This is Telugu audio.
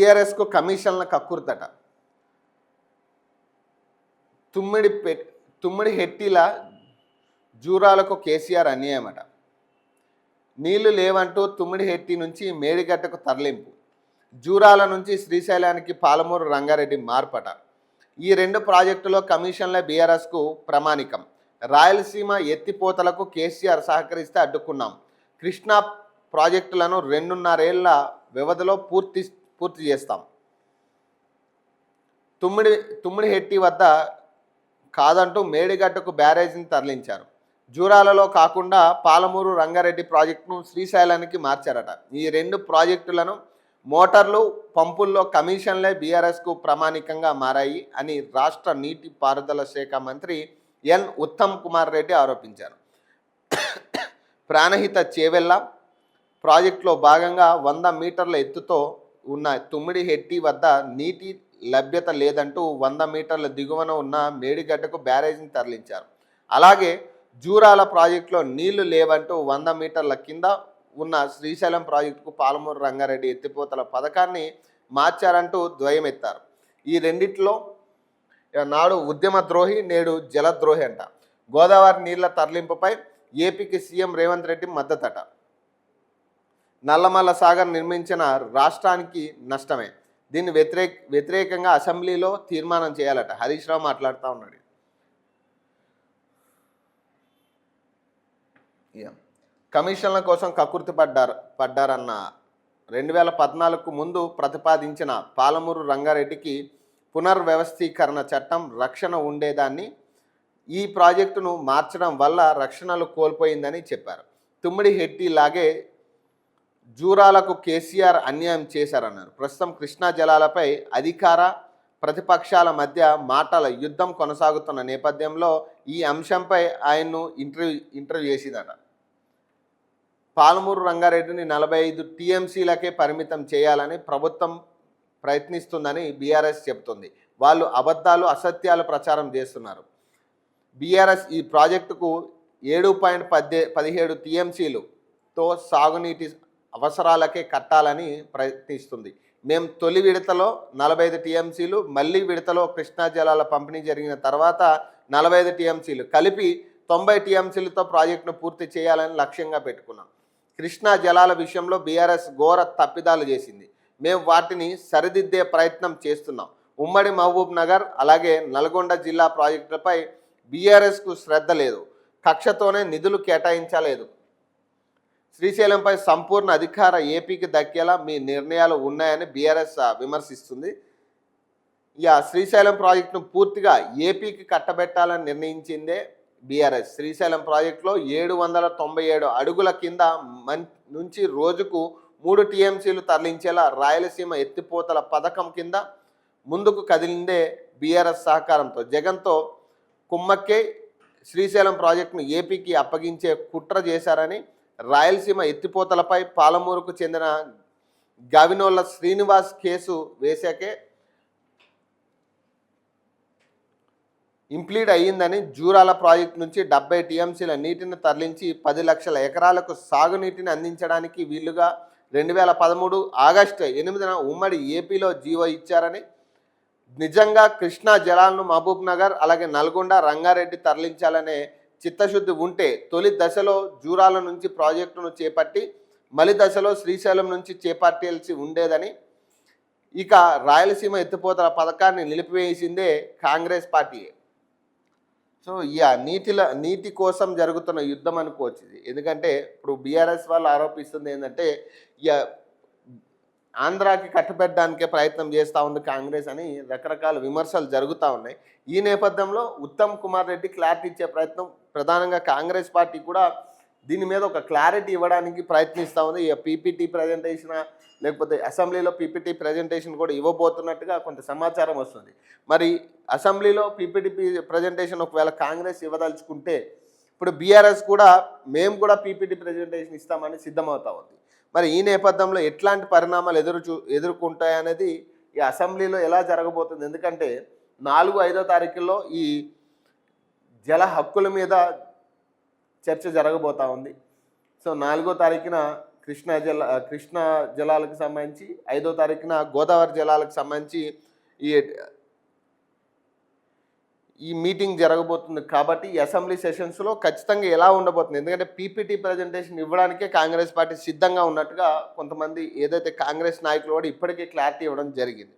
టీఆర్ఎస్కు కమిషన్ల కక్కుర్తట తుమ్మిడి పె తుమ్మిడి హెట్టిల జూరాలకు కేసీఆర్ అన్యాయమట. నీళ్ళు లేవంటూ తుమ్మిడి హెట్టి నుంచి మేడిగడ్డకు తరలింపు. జూరాల నుంచి శ్రీశైలానికి పాలమూరు రంగారెడ్డి మార్పట. ఈ రెండు ప్రాజెక్టులో కమిషన్ల బీఆర్ఎస్కు ప్రమాణికం. రాయలసీమ ఎత్తిపోతలకు కేసీఆర్ సహకరిస్తే అడ్డుకున్నాం. కృష్ణా ప్రాజెక్టులను రెండున్నరేళ్ళ వ్యవధిలో పూర్తి పూర్తి చేస్తాం. తుమ్మిడి తుమ్మిడి హెట్టి వద్ద కాదంటూ మేడిగడ్డకు బ్యారేజీని తరలించారు. జూరాలలో కాకుండా పాలమూరు రంగారెడ్డి ప్రాజెక్టును శ్రీశైలానికి మార్చారట. ఈ రెండు ప్రాజెక్టులను మోటార్లు పంపుల్లో కమిషన్లే బీఆర్ఎస్కు ప్రామాణికంగా మారాయి అని రాష్ట్ర నీటి పారుదల శాఖ మంత్రి ఎన్ ఉత్తమ్ కుమార్ రెడ్డి ఆరోపించారు. ప్రాణహిత చేవెళ్ళ ప్రాజెక్టులో భాగంగా వంద మీటర్ల ఎత్తుతో ఉన్న తుమ్మిడి హెట్టి వద్ద నీటి లభ్యత లేదంటూ వంద మీటర్ల దిగువన ఉన్న మేడిగడ్డకు బ్యారేజీని తరలించారు. అలాగే జూరాల ప్రాజెక్టులో నీళ్ళు లేవంటూ వంద మీటర్ల కింద ఉన్న శ్రీశైలం ప్రాజెక్టుకు పాలమూరు రంగారెడ్డి ఎత్తిపోతల పథకాన్ని మార్చారంటూ ద్వయమెత్తారు. ఈ రెండిట్లో నాడు ఉద్యమ ద్రోహి నేడు జలద్రోహి అంట. గోదావరి నీళ్ళ తరలింపుపై ఏపీకి సీఎం రేవంత్ రెడ్డి మద్దతట. నల్లమల్ల సాగర్ నిర్మించిన రాష్ట్రానికి నష్టమే. దీన్ని వ్యతిరేక వ్యతిరేకంగా అసెంబ్లీలో తీర్మానం చేయాలట. హరీష్ రావు మాట్లాడుతూ ఉన్నాడు. కమిషన్ల కోసం కకుర్తి పడ్డారు పడ్డారన్న రెండు వేల పద్నాలుగుకు ముందు ప్రతిపాదించిన పాలమూరు రంగారెడ్డికి పునర్వ్యవస్థీకరణ చట్టం రక్షణ ఉండేదాన్ని ఈ ప్రాజెక్టును మార్చడం వల్ల రక్షణలు కోల్పోయిందని చెప్పారు. తుమ్మిడి హెట్టి లాగే జూరాలకు కేసీఆర్ అన్యాయం చేశారన్నారు. ప్రస్తుతం కృష్ణా జలాలపై అధికార ప్రతిపక్షాల మధ్య మాటల యుద్ధం కొనసాగుతున్న నేపథ్యంలో ఈ అంశంపై ఆయన్ను ఇంటర్వ్యూ ఇంటర్వ్యూ చేసిందట. పాలమూరు రంగారెడ్డిని నలభై ఐదు టీఎంసీలకే పరిమితం చేయాలని ప్రభుత్వం ప్రయత్నిస్తుందని బీఆర్ఎస్ చెబుతుంది. వాళ్ళు అబద్ధాలు అసత్యాలు ప్రచారం చేస్తున్నారు. బీఆర్ఎస్ ఈ ప్రాజెక్టుకు ఏడు పాయింట్ పద్దె పదిహేడు టీఎంసీలుతో సాగునీటి అవసరాలకే కట్టాలని ప్రయత్నిస్తుంది. మేము తొలి విడతలో నలభై ఐదు టీఎంసీలు మళ్ళీ విడతలో కృష్ణా జలాల పంపిణీ జరిగిన తర్వాత నలభై ఐదు టీఎంసీలు కలిపి తొంభై టీఎంసీలతో ప్రాజెక్టును పూర్తి చేయాలని లక్ష్యంగా పెట్టుకున్నాం. కృష్ణా జలాల విషయంలో బీఆర్ఎస్ ఘోర తప్పిదాలు చేసింది. మేము వాటిని సరిదిద్దే ప్రయత్నం చేస్తున్నాం. ఉమ్మడి మహబూబ్ నగర్ అలాగే నల్గొండ జిల్లా ప్రాజెక్టులపై బీఆర్ఎస్కు శ్రద్ధ లేదు. కక్షతోనే నిధులు కేటాయించలేదు. శ్రీశైలంపై సంపూర్ణ అధికార ఏపీకి దక్కేలా మీ నిర్ణయాలు ఉన్నాయని బీఆర్ఎస్ విమర్శిస్తుంది. ఇక శ్రీశైలం ప్రాజెక్టును పూర్తిగా ఏపీకి కట్టబెట్టాలని నిర్ణయించిందే బీఆర్ఎస్. శ్రీశైలం ప్రాజెక్టులో ఏడు వందల తొంభై ఏడు అడుగుల కింద మన్ నుంచి రోజుకు మూడు టీఎంసీలు తరలించేలా రాయలసీమ ఎత్తిపోతల పథకం కింద ముందుకు కదిలిందే బీఆర్ఎస్ సహకారంతో. జగన్తో కుమ్మక్కే శ్రీశైలం ప్రాజెక్టును ఏపీకి అప్పగించే కుట్ర చేశారని రాయలసీమ ఎత్తిపోతలపై పాలమూరుకు చెందిన గవినోళ్ళ శ్రీనివాస్ కేసు వేశాకే ఇంప్లీడ్ అయ్యిందని జూరాల ప్రాజెక్టు నుంచి డెబ్బై టీఎంసీల నీటిని తరలించి పది లక్షల ఎకరాలకు సాగునీటిని అందించడానికి వీలుగా రెండు వేల పదమూడు ఆగస్టు ఎనిమిదిన ఉమ్మడి ఏపీలో జీవో ఇచ్చారని నిజంగా కృష్ణా జలాలను మహబూబ్ నగర్ అలాగే నల్గొండ రంగారెడ్డి తరలించాలనే చిత్తశుద్ధి ఉంటే తొలి దశలో జూరాల నుంచి ప్రాజెక్టును చేపట్టి మలి దశలో శ్రీశైలం నుంచి చేపట్టాల్సి ఉండేదని ఇక రాయలసీమ ఎత్తిపోతల పథకాన్ని నిలిపివేసిందే కాంగ్రెస్ పార్టీయే సో ఇక నీటిల నీటి కోసం జరుగుతున్న యుద్ధం అనుకోవచ్చు ఎందుకంటే ఇప్పుడు బీఆర్ఎస్ వాళ్ళు ఆరోపిస్తుంది ఏంటంటే ఇక ఆంధ్రాకి కట్టబెట్టడానికే ప్రయత్నం చేస్తూ ఉంది కాంగ్రెస్ అని రకరకాల విమర్శలు జరుగుతూ ఉన్నాయి. ఈ నేపథ్యంలో ఉత్తమ్ కుమార్ రెడ్డి క్లారిటీ ఇచ్చే ప్రయత్నం ప్రధానంగా కాంగ్రెస్ పార్టీ కూడా దీని మీద ఒక క్లారిటీ ఇవ్వడానికి ప్రయత్నిస్తూ ఉంది. ఇక పీపీటీ ప్రజెంటేషన్ లేకపోతే అసెంబ్లీలో పీపీటీ ప్రజెంటేషన్ కూడా ఇవ్వబోతున్నట్టుగా కొంత సమాచారం వస్తుంది. మరి అసెంబ్లీలో పీపీటీ ప్రజెంటేషన్ ఒకవేళ కాంగ్రెస్ ఇవ్వదలుచుకుంటే ఇప్పుడు బీఆర్ఎస్ కూడా మేము కూడా పీపీటీ ప్రజెంటేషన్ ఇస్తామని సిద్ధమవుతా ఉంది. మరి ఈ నేపథ్యంలో ఎట్లాంటి పరిణామాలు ఎదురు చూ ఎదుర్కొంటాయనేది ఈ అసెంబ్లీలో ఎలా జరగబోతుంది? ఎందుకంటే నాలుగు ఐదో తారీఖుల్లో ఈ జల హక్కుల మీద చర్చ జరగబోతా ఉంది. సో నాలుగో తారీఖున కృష్ణా జల కృష్ణా జలాలకు సంబంధించి ఐదో తారీఖున గోదావరి జలాలకు సంబంధించి ఈ ఈ మీటింగ్ జరగబోతుంది కాబట్టి అసెంబ్లీ సెషన్స్లో ఖచ్చితంగా ఎలా ఉండబోతుంది? ఎందుకంటే పీపీటీ ప్రజెంటేషన్ ఇవ్వడానికే కాంగ్రెస్ పార్టీ సిద్ధంగా ఉన్నట్టుగా కొంతమంది ఏదైతే కాంగ్రెస్ నాయకులు కూడా ఇప్పటికే క్లారిటీ ఇవ్వడం జరిగింది.